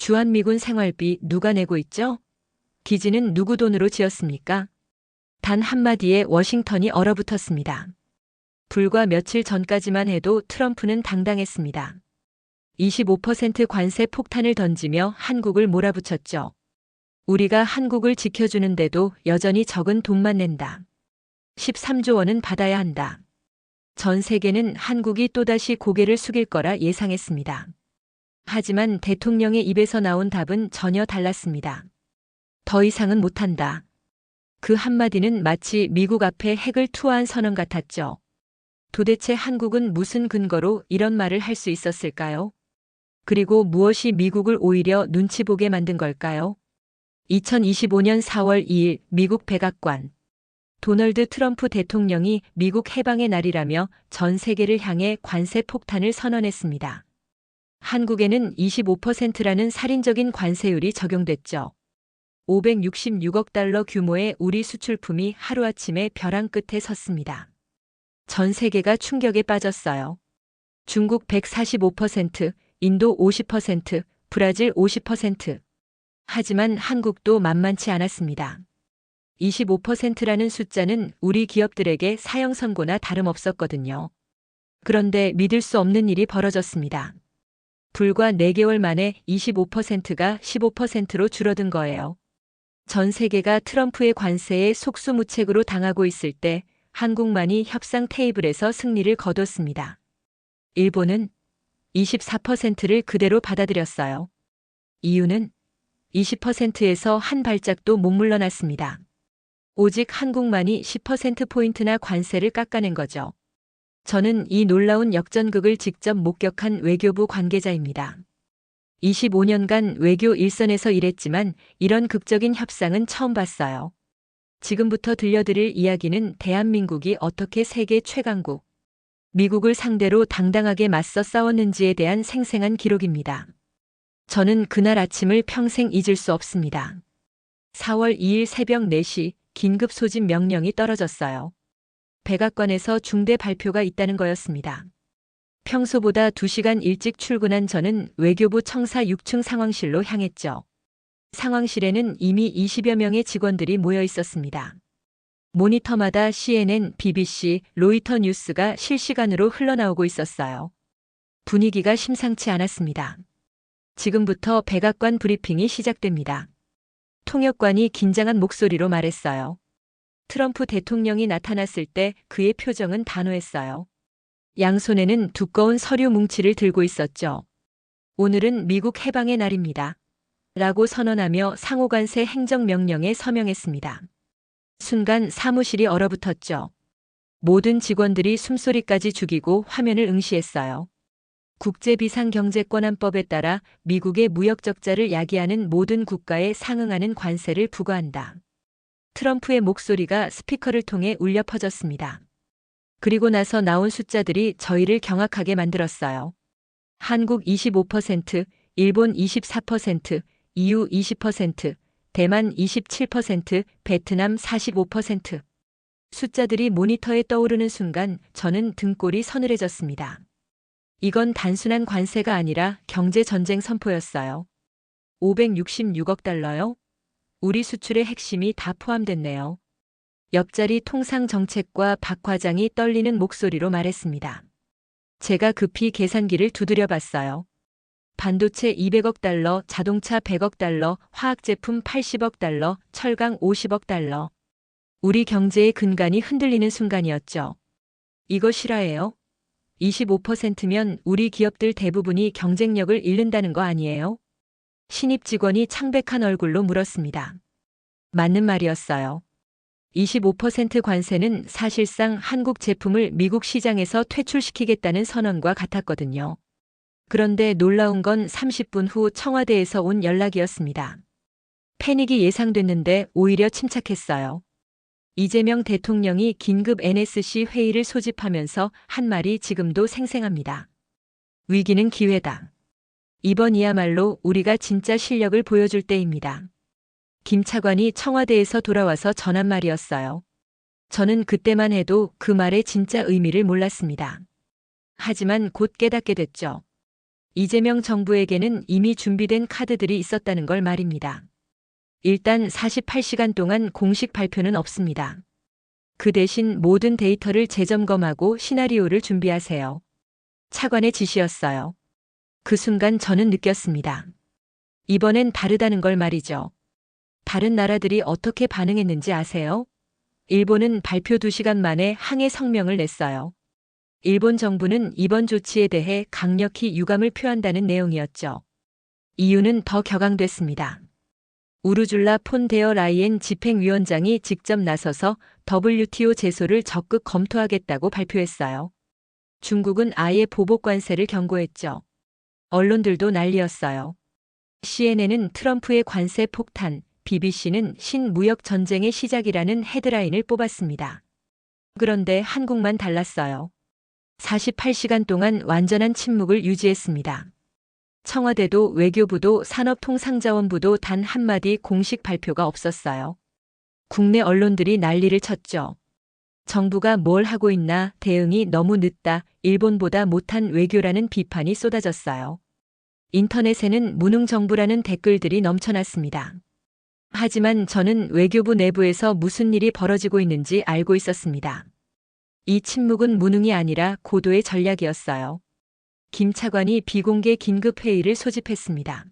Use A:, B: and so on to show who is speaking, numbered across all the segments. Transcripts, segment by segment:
A: 주한미군 생활비 누가 내고 있죠? 기지는 누구 돈으로 지었습니까? 단 한마디에 워싱턴이 얼어붙었습니다. 불과 며칠 전까지만 해도 트럼프는 당당했습니다. 25% 관세 폭탄을 던지며 한국을 몰아붙였죠. 우리가 한국을 지켜주는데도 여전히 적은 돈만 낸다. 13조 원은 받아야 한다. 전 세계는 한국이 또다시 고개를 숙일 거라 예상했습니다. 하지만 대통령의 입에서 나온 답은 전혀 달랐습니다. 더 이상은 못한다. 그 한마디는 마치 미국 앞에 핵을 투하한 선언 같았죠. 도대체 한국은 무슨 근거로 이런 말을 할 수 있었을까요? 그리고 무엇이 미국을 오히려 눈치 보게 만든 걸까요? 2025년 4월 2일 미국 백악관. 도널드 트럼프 대통령이 미국 해방의 날이라며 전 세계를 향해 관세 폭탄을 선언했습니다. 한국에는 25%라는 살인적인 관세율이 적용됐죠. 566억 달러 규모의 우리 수출품이 하루아침에 벼랑 끝에 섰습니다. 전 세계가 충격에 빠졌어요. 중국 145%, 인도 50%, 브라질 50%. 하지만 한국도 만만치 않았습니다. 25%라는 숫자는 우리 기업들에게 사형 선고나 다름없었거든요. 그런데 믿을 수 없는 일이 벌어졌습니다. 불과 4개월 만에 25%가 15%로 줄어든 거예요. 전 세계가 트럼프의 관세에 속수무책으로 당하고 있을 때 한국만이 협상 테이블에서 승리를 거뒀습니다. 일본은 24%를 그대로 받아들였어요. 이유는 20%에서 한 발짝도 못 물러났습니다. 오직 한국만이 10%포인트나 관세를 깎아낸 거죠. 저는 이 놀라운 역전극을 직접 목격한 외교부 관계자입니다. 25년간 외교 일선에서 일했지만 이런 극적인 협상은 처음 봤어요. 지금부터 들려드릴 이야기는 대한민국이 어떻게 세계 최강국, 미국을 상대로 당당하게 맞서 싸웠는지에 대한 생생한 기록입니다. 저는 그날 아침을 평생 잊을 수 없습니다. 4월 2일 새벽 4시 긴급 소집 명령이 떨어졌어요. 백악관에서 중대 발표가 있다는 거였습니다. 평소보다 2시간 일찍 출근한 저는 외교부 청사 6층 상황실로 향했죠. 상황실에는 이미 20여 명의 직원들이 모여 있었습니다. 모니터마다 CNN, BBC, 로이터 뉴스가 실시간으로 흘러나오고 있었어요. 분위기가 심상치 않았습니다. 지금부터 백악관 브리핑이 시작됩니다. 통역관이 긴장한 목소리로 말했어요. 트럼프 대통령이 나타났을 때 그의 표정은 단호했어요. 양손에는 두꺼운 서류 뭉치를 들고 있었죠. 오늘은 미국 해방의 날입니다. 라고 선언하며 상호관세 행정명령에 서명했습니다. 순간 사무실이 얼어붙었죠. 모든 직원들이 숨소리까지 죽이고 화면을 응시했어요. 국제비상경제권한법에 따라 미국의 무역적자를 야기하는 모든 국가에 상응하는 관세를 부과한다. 트럼프의 목소리가 스피커를 통해 울려 퍼졌습니다. 그리고 나서 나온 숫자들이 저희를 경악하게 만들었어요. 한국 25%, 일본 24%, EU 20%, 대만 27%, 베트남 45%. 숫자들이 모니터에 떠오르는 순간 저는 등골이 서늘해졌습니다. 이건 단순한 관세가 아니라 경제 전쟁 선포였어요. 566억 달러요? 우리 수출의 핵심이 다 포함됐네요. 옆자리 통상 정책과 박 과장이 떨리는 목소리로 말했습니다. 제가 급히 계산기를 두드려 봤어요. 반도체 200억 달러, 자동차 100억 달러, 화학제품 80억 달러, 철강 50억 달러. 우리 경제의 근간이 흔들리는 순간이었죠. 이거 실화예요? 25%면 우리 기업들 대부분이 경쟁력을 잃는다는 거 아니에요? 신입 직원이 창백한 얼굴로 물었습니다. 맞는 말이었어요. 25% 관세는 사실상 한국 제품을 미국 시장에서 퇴출시키겠다는 선언과 같았거든요. 그런데 놀라운 건 30분 후 청와대에서 온 연락이었습니다. 패닉이 예상됐는데 오히려 침착했어요. 이재명 대통령이 긴급 NSC 회의를 소집하면서 한 말이 지금도 생생합니다. 위기는 기회다. 이번이야말로 우리가 진짜 실력을 보여줄 때입니다. 김 차관이 청와대에서 돌아와서 전한 말이었어요. 저는 그때만 해도 그 말의 진짜 의미를 몰랐습니다. 하지만 곧 깨닫게 됐죠. 이재명 정부에게는 이미 준비된 카드들이 있었다는 걸 말입니다. 일단 48시간 동안 공식 발표는 없습니다. 그 대신 모든 데이터를 재점검하고 시나리오를 준비하세요. 차관의 지시였어요. 그 순간 저는 느꼈습니다. 이번엔 다르다는 걸 말이죠. 다른 나라들이 어떻게 반응했는지 아세요? 일본은 발표 2시간 만에 항해 성명을 냈어요. 일본 정부는 이번 조치에 대해 강력히 유감을 표한다는 내용이었죠. 이유는 더 격앙됐습니다. 우르줄라 폰 데어 라이엔 집행위원장이 직접 나서서 WTO 제소를 적극 검토하겠다고 발표했어요. 중국은 아예 보복 관세를 경고했죠. 언론들도 난리였어요. CNN은 트럼프의 관세 폭탄, BBC는 신무역 전쟁의 시작이라는 헤드라인을 뽑았습니다. 그런데 한국만 달랐어요. 48시간 동안 완전한 침묵을 유지했습니다. 청와대도 외교부도 산업통상자원부도 단 한마디 공식 발표가 없었어요. 국내 언론들이 난리를 쳤죠. 정부가 뭘 하고 있나 대응이 너무 늦다, 일본보다 못한 외교라는 비판이 쏟아졌어요. 인터넷에는 무능정부라는 댓글들이 넘쳐났습니다. 하지만 저는 외교부 내부에서 무슨 일이 벌어지고 있는지 알고 있었습니다. 이 침묵은 무능이 아니라 고도의 전략이었어요. 김 차관이 비공개 긴급회의를 소집했습니다.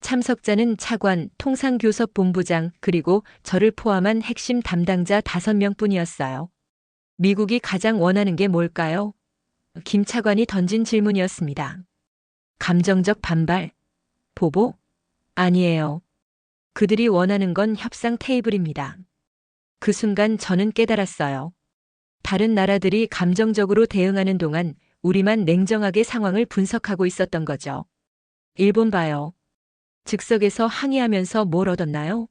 A: 참석자는 차관, 통상교섭본부장, 그리고 저를 포함한 핵심 담당자 5명 뿐이었어요. 미국이 가장 원하는 게 뭘까요? 김 차관이 던진 질문이었습니다. 감정적 반발? 보복? 아니에요. 그들이 원하는 건 협상 테이블입니다. 그 순간 저는 깨달았어요. 다른 나라들이 감정적으로 대응하는 동안 우리만 냉정하게 상황을 분석하고 있었던 거죠. 일본 봐요. 즉석에서 항의하면서 뭘 얻었나요?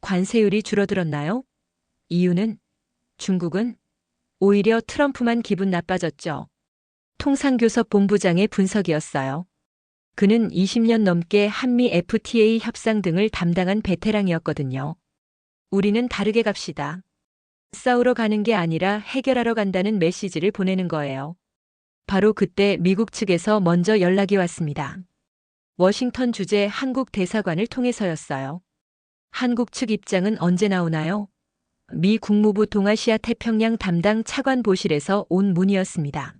A: 관세율이 줄어들었나요? 이유는 중국은 오히려 트럼프만 기분 나빠졌죠. 통상교섭 본부장의 분석이었어요. 그는 20년 넘게 한미 FTA 협상 등을 담당한 베테랑이었거든요. 우리는 다르게 갑시다. 싸우러 가는 게 아니라 해결하러 간다는 메시지를 보내는 거예요. 바로 그때 미국 측에서 먼저 연락이 왔습니다. 워싱턴 주재 한국 대사관을 통해서였어요. 한국 측 입장은 언제 나오나요? 미 국무부 동아시아 태평양 담당 차관보실에서 온 문이었습니다.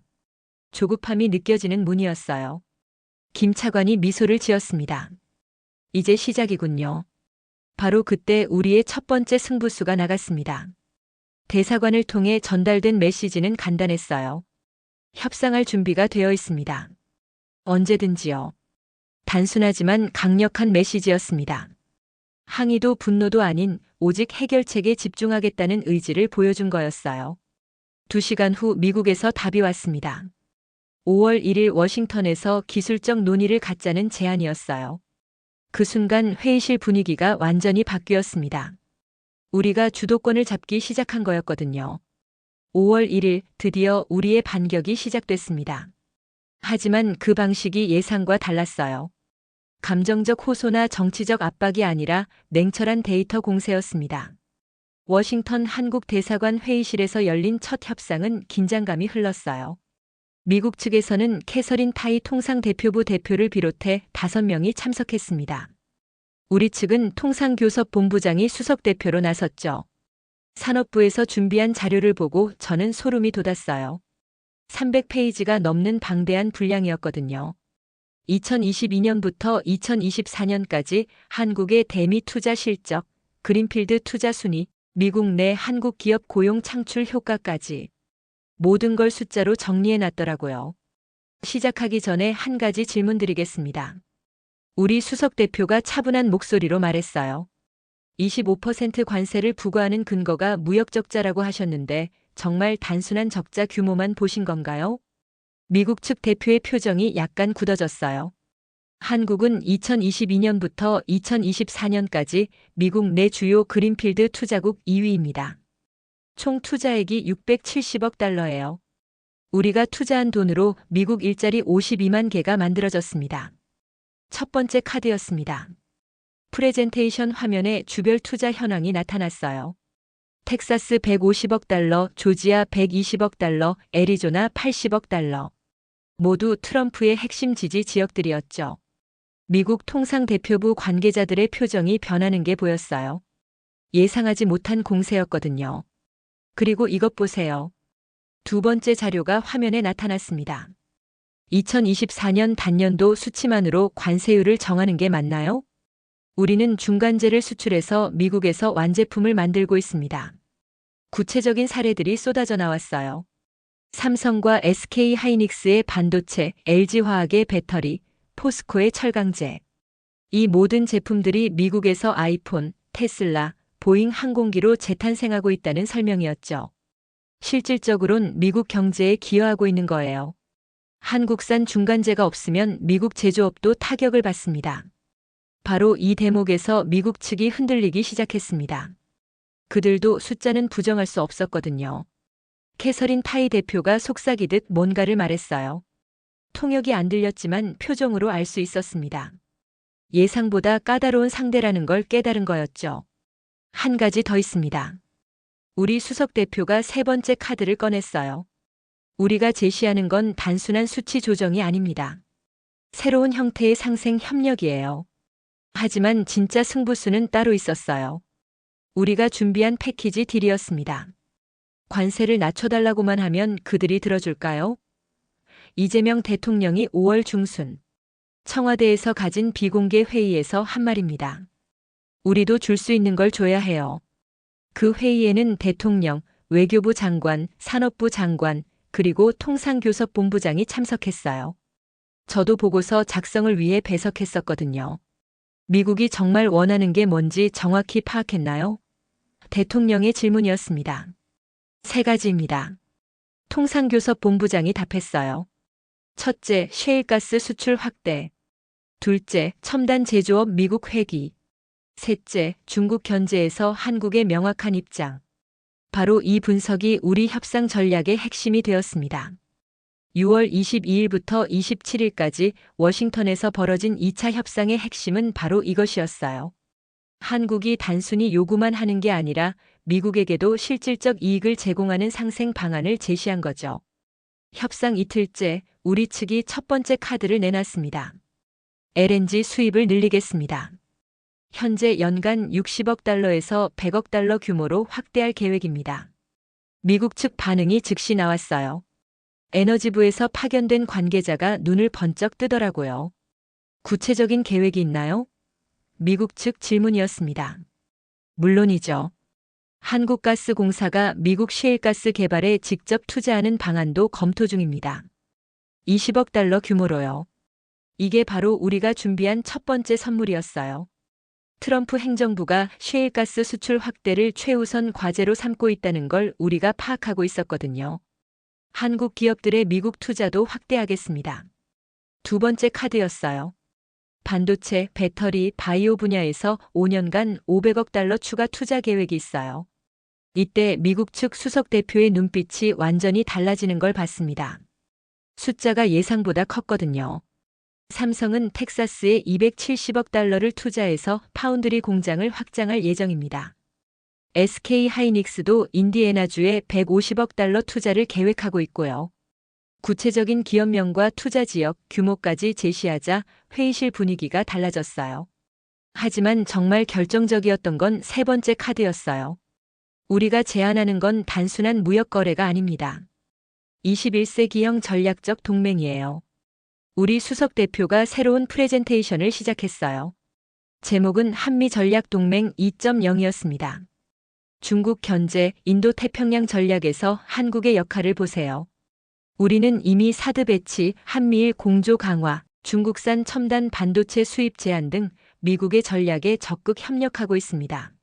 A: 조급함이 느껴지는 문이었어요. 김 차관이 미소를 지었습니다. 이제 시작이군요. 바로 그때 우리의 첫 번째 승부수가 나갔습니다. 대사관을 통해 전달된 메시지는 간단했어요. 협상할 준비가 되어 있습니다. 언제든지요. 단순하지만 강력한 메시지였습니다. 항의도 분노도 아닌 오직 해결책에 집중하겠다는 의지를 보여준 거였어요. 두 시간 후 미국에서 답이 왔습니다. 5월 1일 워싱턴에서 기술적 논의를 갖자는 제안이었어요. 그 순간 회의실 분위기가 완전히 바뀌었습니다. 우리가 주도권을 잡기 시작한 거였거든요. 5월 1일 드디어 우리의 반격이 시작됐습니다. 하지만 그 방식이 예상과 달랐어요. 감정적 호소나 정치적 압박이 아니라 냉철한 데이터 공세였습니다. 워싱턴 한국 대사관 회의실에서 열린 첫 협상은 긴장감이 흘렀어요. 미국 측에서는 캐서린 타이 통상대표부 대표를 비롯해 5명이 참석했습니다. 우리 측은 통상교섭본부장이 수석대표로 나섰죠. 산업부에서 준비한 자료를 보고 저는 소름이 돋았어요. 300페이지가 넘는 방대한 분량이었거든요. 2022년부터 2024년까지 한국의 대미 투자 실적, 그린필드 투자 순위, 미국 내 한국 기업 고용 창출 효과까지 모든 걸 숫자로 정리해 놨더라고요. 시작하기 전에 한 가지 질문 드리겠습니다. 우리 수석 대표가 차분한 목소리로 말했어요. 25% 관세를 부과하는 근거가 무역 적자라고 하셨는데 정말 단순한 적자 규모만 보신 건가요? 미국 측 대표의 표정이 약간 굳어졌어요. 한국은 2022년부터 2024년까지 미국 내 주요 그린필드 투자국 2위입니다. 총 투자액이 670억 달러예요. 우리가 투자한 돈으로 미국 일자리 52만 개가 만들어졌습니다. 첫 번째 카드였습니다. 프레젠테이션 화면에 주별 투자 현황이 나타났어요. 텍사스 150억 달러, 조지아 120억 달러, 애리조나 80억 달러. 모두 트럼프의 핵심 지지 지역들이었죠. 미국 통상대표부 관계자들의 표정이 변하는 게 보였어요. 예상하지 못한 공세였거든요. 그리고 이것 보세요. 두 번째 자료가 화면에 나타났습니다. 2024년 단년도 수치만으로 관세율을 정하는 게 맞나요? 우리는 중간재를 수출해서 미국에서 완제품을 만들고 있습니다. 구체적인 사례들이 쏟아져 나왔어요. 삼성과 SK 하이닉스의 반도체, LG화학의 배터리, 포스코의 철강제. 이 모든 제품들이 미국에서 아이폰, 테슬라, 보잉 항공기로 재탄생하고 있다는 설명이었죠. 실질적으론 미국 경제에 기여하고 있는 거예요. 한국산 중간재가 없으면 미국 제조업도 타격을 받습니다. 바로 이 대목에서 미국 측이 흔들리기 시작했습니다. 그들도 숫자는 부정할 수 없었거든요. 캐서린 타이 대표가 속삭이듯 뭔가를 말했어요. 통역이 안 들렸지만 표정으로 알 수 있었습니다. 예상보다 까다로운 상대라는 걸 깨달은 거였죠. 한 가지 더 있습니다. 우리 수석 대표가 세 번째 카드를 꺼냈어요. 우리가 제시하는 건 단순한 수치 조정이 아닙니다. 새로운 형태의 상생 협력이에요. 하지만 진짜 승부수는 따로 있었어요. 우리가 준비한 패키지 딜이었습니다. 관세를 낮춰달라고만 하면 그들이 들어줄까요? 이재명 대통령이 5월 중순 청와대에서 가진 비공개 회의에서 한 말입니다. 우리도 줄 수 있는 걸 줘야 해요. 그 회의에는 대통령, 외교부 장관, 산업부 장관, 그리고 통상교섭본부장이 참석했어요. 저도 보고서 작성을 위해 배석했었거든요. 미국이 정말 원하는 게 뭔지 정확히 파악했나요? 대통령의 질문이었습니다. 세 가지입니다. 통상교섭 본부장이 답했어요. 첫째, 셰일가스 수출 확대. 둘째, 첨단 제조업 미국 회귀. 셋째, 중국 견제에서 한국의 명확한 입장. 바로 이 분석이 우리 협상 전략의 핵심이 되었습니다. 6월 22일부터 27일까지 워싱턴에서 벌어진 2차 협상의 핵심은 바로 이것이었어요. 한국이 단순히 요구만 하는 게 아니라 미국에게도 실질적 이익을 제공하는 상생 방안을 제시한 거죠. 협상 이틀째 우리 측이 첫 번째 카드를 내놨습니다. LNG 수입을 늘리겠습니다. 현재 연간 60억 달러에서 100억 달러 규모로 확대할 계획입니다. 미국 측 반응이 즉시 나왔어요. 에너지부에서 파견된 관계자가 눈을 번쩍 뜨더라고요. 구체적인 계획이 있나요? 미국 측 질문이었습니다. 물론이죠. 한국가스공사가 미국 시일가스 개발에 직접 투자하는 방안도 검토 중입니다. 20억 달러 규모로요. 이게 바로 우리가 준비한 첫 번째 선물이었어요. 트럼프 행정부가 셰일가스 수출 확대를 최우선 과제로 삼고 있다는 걸 우리가 파악하고 있었거든요. 한국 기업들의 미국 투자도 확대하겠습니다. 두 번째 카드였어요. 반도체, 배터리, 바이오 분야에서 5년간 500억 달러 추가 투자 계획이 있어요. 이때 미국 측 수석 대표의 눈빛이 완전히 달라지는 걸 봤습니다. 숫자가 예상보다 컸거든요. 삼성은 텍사스에 270억 달러를 투자해서 파운드리 공장을 확장할 예정입니다. SK 하이닉스도 인디애나주에 150억 달러 투자를 계획하고 있고요. 구체적인 기업명과 투자 지역, 규모까지 제시하자 회의실 분위기가 달라졌어요. 하지만 정말 결정적이었던 건 세 번째 카드였어요. 우리가 제안하는 건 단순한 무역 거래가 아닙니다. 21세기형 전략적 동맹이에요. 우리 수석 대표가 새로운 프레젠테이션을 시작했어요. 제목은 한미 전략 동맹 2.0이었습니다. 중국 견제, 인도 태평양 전략에서 한국의 역할을 보세요. 우리는 이미 사드 배치, 한미일 공조 강화, 중국산 첨단 반도체 수입 제한 등 미국의 전략에 적극 협력하고 있습니다.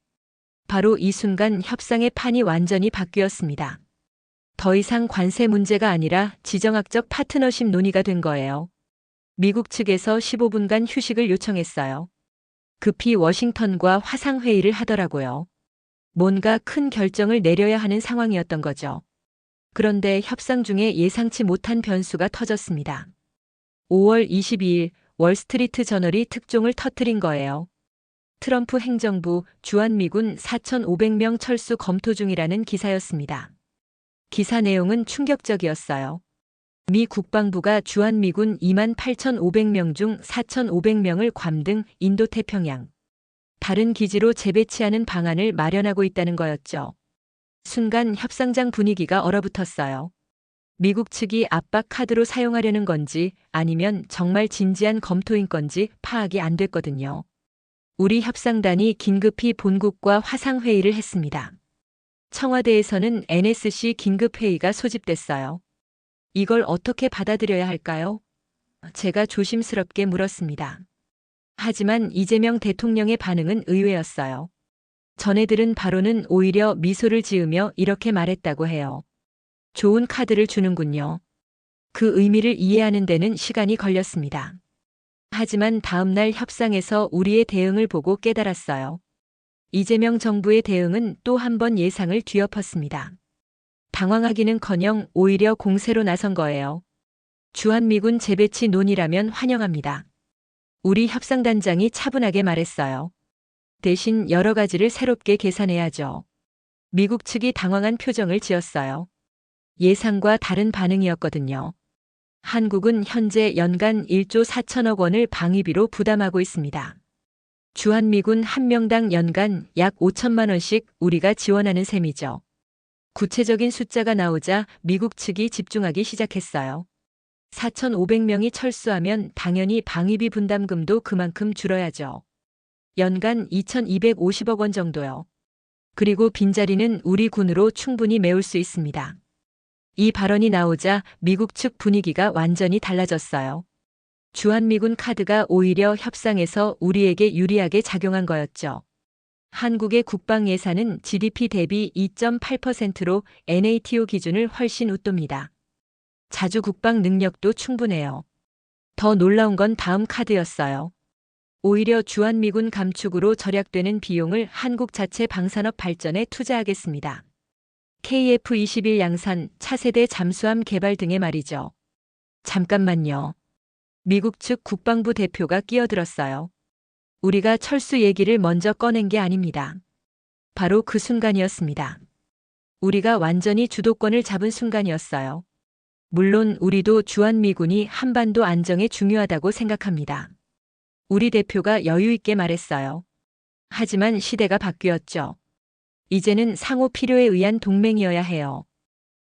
A: 바로 이 순간 협상의 판이 완전히 바뀌었습니다. 더 이상 관세 문제가 아니라 지정학적 파트너십 논의가 된 거예요. 미국 측에서 15분간 휴식을 요청했어요. 급히 워싱턴과 화상회의를 하더라고요. 뭔가 큰 결정을 내려야 하는 상황이었던 거죠. 그런데 협상 중에 예상치 못한 변수가 터졌습니다. 5월 22일 월스트리트 저널이 특종을 터뜨린 거예요. 트럼프 행정부 주한미군 4,500명 철수 검토 중이라는 기사였습니다. 기사 내용은 충격적이었어요. 미 국방부가 주한미군 2만 8,500명 중 4,500명을 괌등 인도태평양 다른 기지로 재배치하는 방안을 마련하고 있다는 거였죠. 순간 협상장 분위기가 얼어붙었어요. 미국 측이 압박 카드로 사용하려는 건지 아니면 정말 진지한 검토인 건지 파악이 안 됐거든요. 우리 협상단이 긴급히 본국과 화상회의를 했습니다. 청와대에서는 NSC 긴급회의가 소집됐어요. 이걸 어떻게 받아들여야 할까요? 제가 조심스럽게 물었습니다. 하지만 이재명 대통령의 반응은 의외였어요. 전해들은 바로는 오히려 미소를 지으며 이렇게 말했다고 해요. 좋은 카드를 주는군요. 그 의미를 이해하는 데는 시간이 걸렸습니다. 하지만 다음날 협상에서 우리의 대응을 보고 깨달았어요. 이재명 정부의 대응은 또 한 번 예상을 뒤엎었습니다. 당황하기는커녕 오히려 공세로 나선 거예요. 주한미군 재배치 논의라면 환영합니다. 우리 협상단장이 차분하게 말했어요. 대신 여러 가지를 새롭게 계산해야죠. 미국 측이 당황한 표정을 지었어요. 예상과 다른 반응이었거든요. 한국은 현재 연간 1조 4천억 원을 방위비로 부담하고 있습니다. 주한미군 한 명당 연간 약 5천만 원씩 우리가 지원하는 셈이죠. 구체적인 숫자가 나오자 미국 측이 집중하기 시작했어요. 4,500명이 철수하면 당연히 방위비 분담금도 그만큼 줄어야죠. 연간 2,250억 원 정도요. 그리고 빈자리는 우리 군으로 충분히 메울 수 있습니다. 이 발언이 나오자 미국 측 분위기가 완전히 달라졌어요. 주한미군 카드가 오히려 협상에서 우리에게 유리하게 작용한 거였죠. 한국의 국방 예산은 GDP 대비 2.8%로 NATO 기준을 훨씬 웃돕니다. 자주 국방 능력도 충분해요. 더 놀라운 건 다음 카드였어요. 오히려 주한미군 감축으로 절약되는 비용을 한국 자체 방산업 발전에 투자하겠습니다. KF-21 양산, 차세대 잠수함 개발 등의 말이죠. 잠깐만요. 미국 측 국방부 대표가 끼어들었어요. 우리가 철수 얘기를 먼저 꺼낸 게 아닙니다. 바로 그 순간이었습니다. 우리가 완전히 주도권을 잡은 순간이었어요. 물론 우리도 주한미군이 한반도 안정에 중요하다고 생각합니다. 우리 대표가 여유있게 말했어요. 하지만 시대가 바뀌었죠. 이제는 상호 필요에 의한 동맹이어야 해요.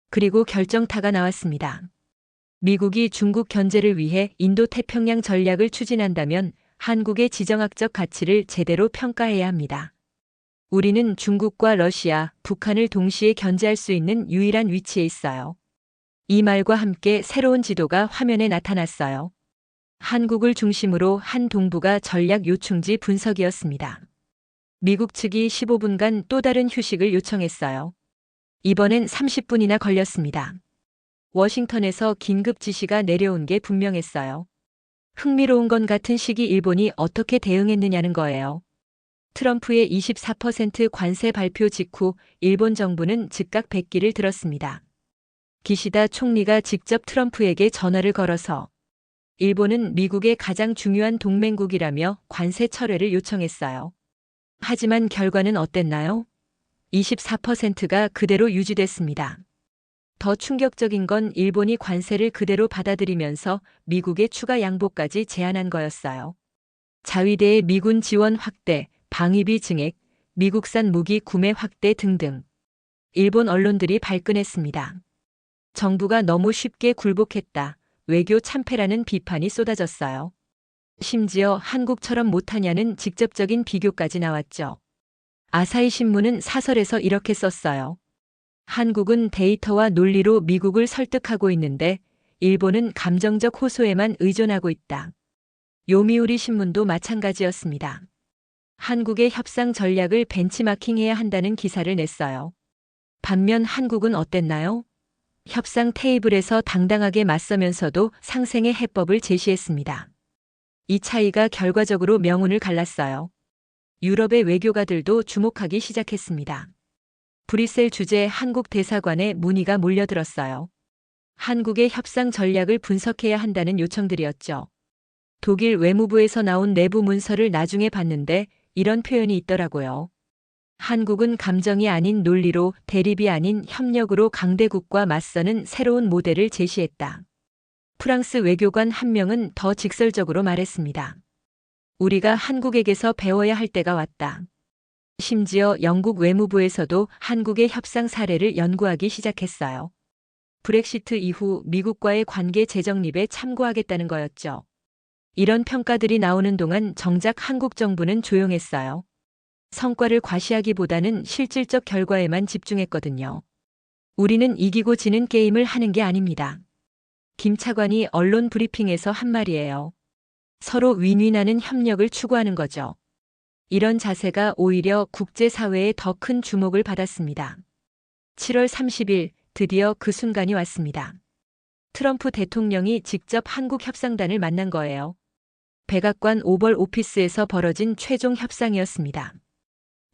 A: 그리고 결정타가 나왔습니다. 미국이 중국 견제를 위해 인도 태평양 전략을 추진한다면 한국의 지정학적 가치를 제대로 평가해야 합니다. 우리는 중국과 러시아, 북한을 동시에 견제할 수 있는 유일한 위치에 있어요. 이 말과 함께 새로운 지도가 화면에 나타났어요. 한국을 중심으로 한 동부가 전략 요충지 분석이었습니다. 미국 측이 15분간 또 다른 휴식을 요청했어요. 이번엔 30분이나 걸렸습니다. 워싱턴에서 긴급 지시가 내려온 게 분명했어요. 흥미로운 건 같은 시기 일본이 어떻게 대응했느냐는 거예요. 트럼프의 24% 관세 발표 직후 일본 정부는 즉각 백기를 들었습니다. 기시다 총리가 직접 트럼프에게 전화를 걸어서 일본은 미국의 가장 중요한 동맹국이라며 관세 철회를 요청했어요. 하지만 결과는 어땠나요? 24%가 그대로 유지됐습니다. 더 충격적인 건 일본이 관세를 그대로 받아들이면서 미국의 추가 양보까지 제안한 거였어요. 자위대의 미군 지원 확대, 방위비 증액, 미국산 무기 구매 확대 등등. 일본 언론들이 발끈했습니다. 정부가 너무 쉽게 굴복했다. 외교 참패라는 비판이 쏟아졌어요. 심지어 한국처럼 못하냐는 직접적인 비교까지 나왔죠. 아사히 신문은 사설에서 이렇게 썼어요. 한국은 데이터와 논리로 미국을 설득하고 있는데 일본은 감정적 호소에만 의존하고 있다. 요미우리 신문도 마찬가지였습니다. 한국의 협상 전략을 벤치마킹해야 한다는 기사를 냈어요. 반면 한국은 어땠나요? 협상 테이블에서 당당하게 맞서면서도 상생의 해법을 제시했습니다. 이 차이가 결과적으로 명운을 갈랐어요. 유럽의 외교가들도 주목하기 시작했습니다. 브뤼셀 주재 한국 대사관에 문의가 몰려들었어요. 한국의 협상 전략을 분석해야 한다는 요청들이었죠. 독일 외무부에서 나온 내부 문서를 나중에 봤는데 이런 표현이 있더라고요. 한국은 감정이 아닌 논리로 대립이 아닌 협력으로 강대국과 맞서는 새로운 모델을 제시했다. 프랑스 외교관 한 명은 더 직설적으로 말했습니다. 우리가 한국에게서 배워야 할 때가 왔다. 심지어 영국 외무부에서도 한국의 협상 사례를 연구하기 시작했어요. 브렉시트 이후 미국과의 관계 재정립에 참고하겠다는 거였죠. 이런 평가들이 나오는 동안 정작 한국 정부는 조용했어요. 성과를 과시하기보다는 실질적 결과에만 집중했거든요. 우리는 이기고 지는 게임을 하는 게 아닙니다. 김 차관이 언론 브리핑에서 한 말이에요. 서로 윈윈하는 협력을 추구하는 거죠. 이런 자세가 오히려 국제사회에 더 큰 주목을 받았습니다. 7월 30일 드디어 그 순간이 왔습니다. 트럼프 대통령이 직접 한국 협상단을 만난 거예요. 백악관 오벌 오피스에서 벌어진 최종 협상이었습니다.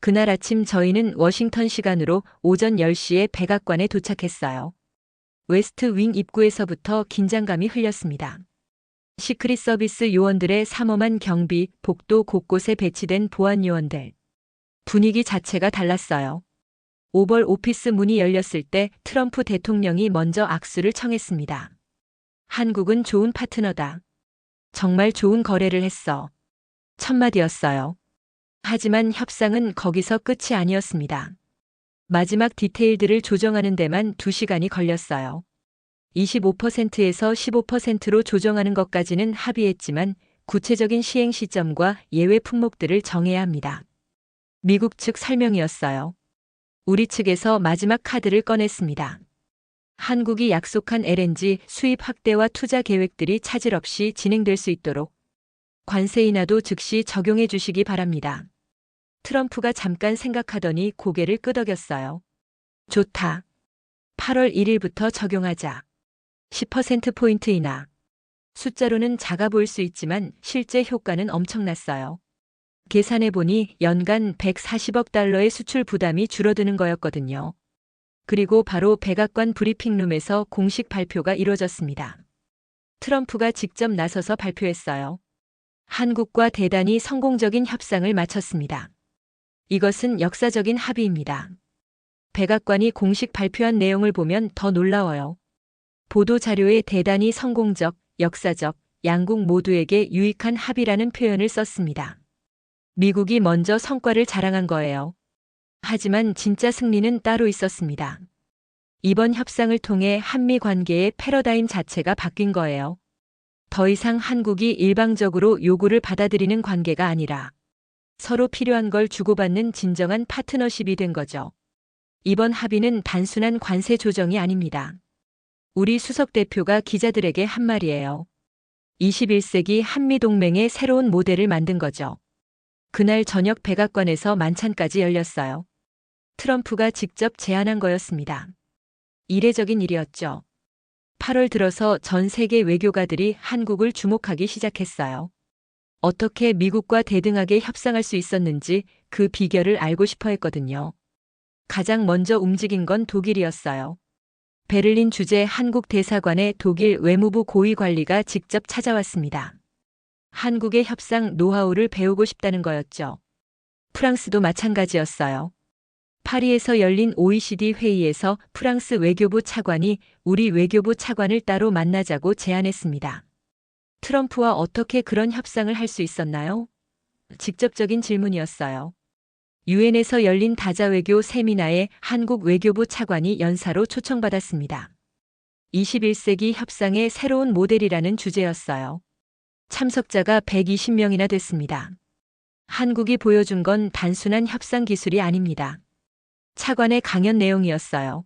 A: 그날 아침 저희는 워싱턴 시간으로 오전 10시에 백악관에 도착했어요. 웨스트 윙 입구에서부터 긴장감이 흘렸습니다. 시크릿 서비스 요원들의 삼엄한 경비, 복도 곳곳에 배치된 보안 요원들. 분위기 자체가 달랐어요. 오벌 오피스 문이 열렸을 때 트럼프 대통령이 먼저 악수를 청했습니다. 한국은 좋은 파트너다. 정말 좋은 거래를 했어. 첫마디였어요. 하지만 협상은 거기서 끝이 아니었습니다. 마지막 디테일들을 조정하는 데만 2시간이 걸렸어요. 25%에서 15%로 조정하는 것까지는 합의했지만 구체적인 시행 시점과 예외 품목들을 정해야 합니다. 미국 측 설명이었어요. 우리 측에서 마지막 카드를 꺼냈습니다. 한국이 약속한 LNG 수입 확대와 투자 계획들이 차질 없이 진행될 수 있도록 관세 인하도 즉시 적용해 주시기 바랍니다. 트럼프가 잠깐 생각하더니 고개를 끄덕였어요. 좋다. 8월 1일부터 적용하자. 10%포인트 인하. 숫자로는 작아 보일 수 있지만 실제 효과는 엄청났어요. 계산해 보니 연간 140억 달러의 수출 부담이 줄어드는 거였거든요. 그리고 바로 백악관 브리핑룸에서 공식 발표가 이루어졌습니다. 트럼프가 직접 나서서 발표했어요. 한국과 대단히 성공적인 협상을 마쳤습니다. 이것은 역사적인 합의입니다. 백악관이 공식 발표한 내용을 보면 더 놀라워요. 보도 자료에 대단히 성공적, 역사적, 양국 모두에게 유익한 합의라는 표현을 썼습니다. 미국이 먼저 성과를 자랑한 거예요. 하지만 진짜 승리는 따로 있었습니다. 이번 협상을 통해 한미 관계의 패러다임 자체가 바뀐 거예요. 더 이상 한국이 일방적으로 요구를 받아들이는 관계가 아니라 서로 필요한 걸 주고받는 진정한 파트너십이 된 거죠. 이번 합의는 단순한 관세 조정이 아닙니다. 우리 수석 대표가 기자들에게 한 말이에요. 21세기 한미동맹의 새로운 모델을 만든 거죠. 그날 저녁 백악관에서 만찬까지 열렸어요. 트럼프가 직접 제안한 거였습니다. 이례적인 일이었죠. 8월 들어서 전 세계 외교가들이 한국을 주목하기 시작했어요. 어떻게 미국과 대등하게 협상할 수 있었는지 그 비결을 알고 싶어 했거든요. 가장 먼저 움직인 건 독일이었어요. 베를린 주재 한국 대사관의 독일 외무부 고위 관리가 직접 찾아왔습니다. 한국의 협상 노하우를 배우고 싶다는 거였죠. 프랑스도 마찬가지였어요. 파리에서 열린 OECD 회의에서 프랑스 외교부 차관이 우리 외교부 차관을 따로 만나자고 제안했습니다. 트럼프와 어떻게 그런 협상을 할 수 있었나요? 직접적인 질문이었어요. 유엔에서 열린 다자외교 세미나에 한국 외교부 차관이 연사로 초청받았습니다. 21세기 협상의 새로운 모델이라는 주제였어요. 참석자가 120명이나 됐습니다. 한국이 보여준 건 단순한 협상 기술이 아닙니다. 차관의 강연 내용이었어요.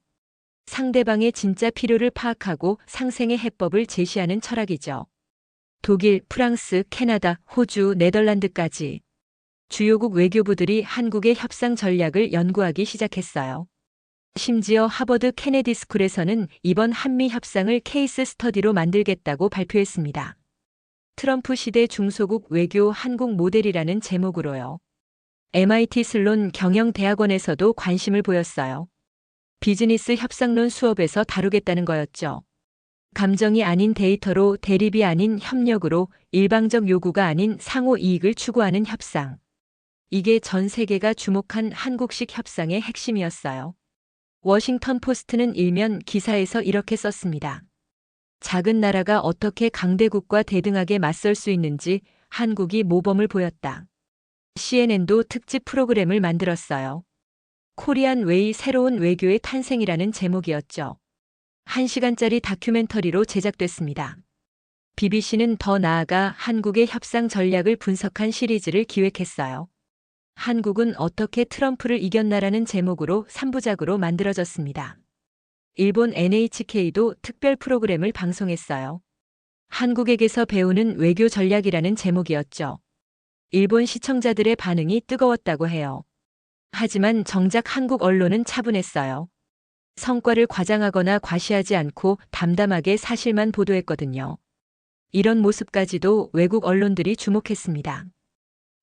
A: 상대방의 진짜 필요를 파악하고 상생의 해법을 제시하는 철학이죠. 독일, 프랑스, 캐나다, 호주, 네덜란드까지 주요국 외교부들이 한국의 협상 전략을 연구하기 시작했어요. 심지어 하버드 케네디 스쿨에서는 이번 한미 협상을 케이스 스터디로 만들겠다고 발표했습니다. 트럼프 시대 중소국 외교 한국 모델이라는 제목으로요. MIT 슬론 경영대학원에서도 관심을 보였어요. 비즈니스 협상론 수업에서 다루겠다는 거였죠. 감정이 아닌 데이터로 대립이 아닌 협력으로 일방적 요구가 아닌 상호 이익을 추구하는 협상. 이게 전 세계가 주목한 한국식 협상의 핵심이었어요. 워싱턴 포스트는 일면 기사에서 이렇게 썼습니다. 작은 나라가 어떻게 강대국과 대등하게 맞설 수 있는지 한국이 모범을 보였다. CNN도 특집 프로그램을 만들었어요. 코리안 웨이 새로운 외교의 탄생이라는 제목이었죠. 1시간짜리 다큐멘터리로 제작됐습니다. BBC는 더 나아가 한국의 협상 전략을 분석한 시리즈를 기획했어요. 한국은 어떻게 트럼프를 이겼나라는 제목으로 3부작으로 만들어졌습니다. 일본 NHK도 특별 프로그램을 방송했어요. 한국에게서 배우는 외교 전략이라는 제목이었죠. 일본 시청자들의 반응이 뜨거웠다고 해요. 하지만 정작 한국 언론은 차분했어요. 성과를 과장하거나 과시하지 않고 담담하게 사실만 보도했거든요. 이런 모습까지도 외국 언론들이 주목했습니다.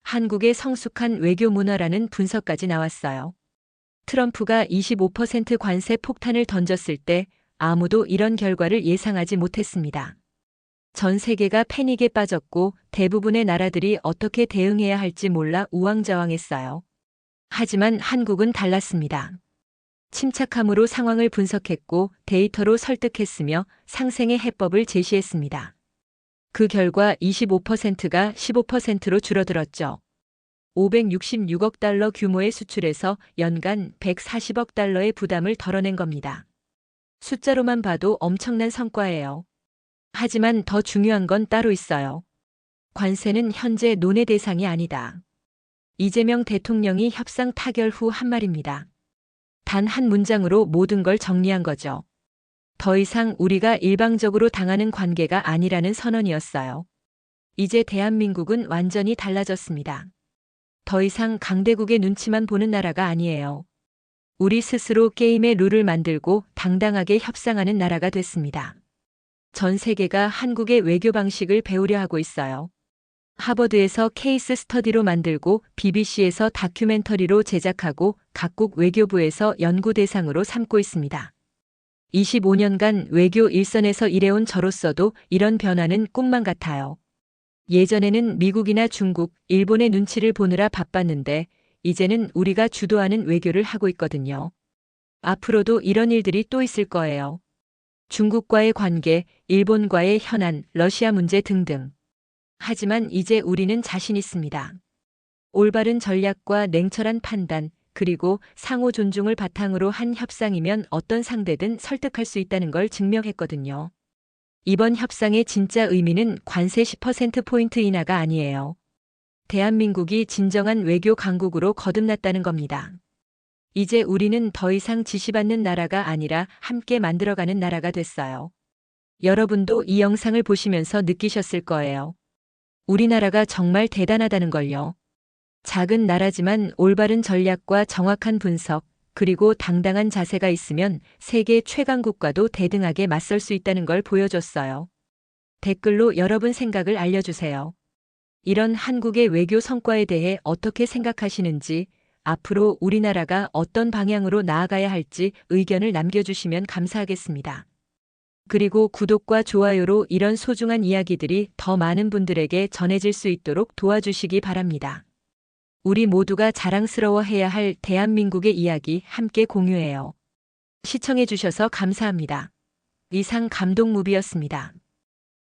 A: 한국의 성숙한 외교 문화라는 분석까지 나왔어요. 트럼프가 25% 관세 폭탄을 던졌을 때 아무도 이런 결과를 예상하지 못했습니다. 전 세계가 패닉에 빠졌고 대부분의 나라들이 어떻게 대응해야 할지 몰라 우왕좌왕했어요. 하지만 한국은 달랐습니다. 침착함으로 상황을 분석했고 데이터로 설득했으며 상생의 해법을 제시했습니다. 그 결과 25%가 15%로 줄어들었죠. 566억 달러 규모의 수출에서 연간 140억 달러의 부담을 덜어낸 겁니다. 숫자로만 봐도 엄청난 성과예요. 하지만 더 중요한 건 따로 있어요. 관세는 현재 논의 대상이 아니다. 이재명 대통령이 협상 타결 후 한 말입니다. 단 한 문장으로 모든 걸 정리한 거죠. 더 이상 우리가 일방적으로 당하는 관계가 아니라는 선언이었어요. 이제 대한민국은 완전히 달라졌습니다. 더 이상 강대국의 눈치만 보는 나라가 아니에요. 우리 스스로 게임의 룰을 만들고 당당하게 협상하는 나라가 됐습니다. 전 세계가 한국의 외교 방식을 배우려 하고 있어요. 하버드에서 케이스 스터디로 만들고 BBC에서 다큐멘터리로 제작하고 각국 외교부에서 연구 대상으로 삼고 있습니다. 25년간 외교 일선에서 일해온 저로서도 이런 변화는 꿈만 같아요. 예전에는 미국이나 중국, 일본의 눈치를 보느라 바빴는데 이제는 우리가 주도하는 외교를 하고 있거든요. 앞으로도 이런 일들이 또 있을 거예요. 중국과의 관계, 일본과의 현안, 러시아 문제 등등. 하지만 이제 우리는 자신 있습니다. 올바른 전략과 냉철한 판단, 그리고 상호 존중을 바탕으로 한 협상이면 어떤 상대든 설득할 수 있다는 걸 증명했거든요. 이번 협상의 진짜 의미는 관세 10%포인트 인하가 아니에요. 대한민국이 진정한 외교 강국으로 거듭났다는 겁니다. 이제 우리는 더 이상 지시받는 나라가 아니라 함께 만들어가는 나라가 됐어요. 여러분도 이 영상을 보시면서 느끼셨을 거예요. 우리나라가 정말 대단하다는 걸요. 작은 나라지만 올바른 전략과 정확한 분석, 그리고 당당한 자세가 있으면 세계 최강국과도 대등하게 맞설 수 있다는 걸 보여줬어요. 댓글로 여러분 생각을 알려주세요. 이런 한국의 외교 성과에 대해 어떻게 생각하시는지, 앞으로 우리나라가 어떤 방향으로 나아가야 할지 의견을 남겨주시면 감사하겠습니다. 그리고 구독과 좋아요로 이런 소중한 이야기들이 더 많은 분들에게 전해질 수 있도록 도와주시기 바랍니다. 우리 모두가 자랑스러워해야 할 대한민국의 이야기 함께 공유해요. 시청해주셔서 감사합니다. 이상 감동무비였습니다.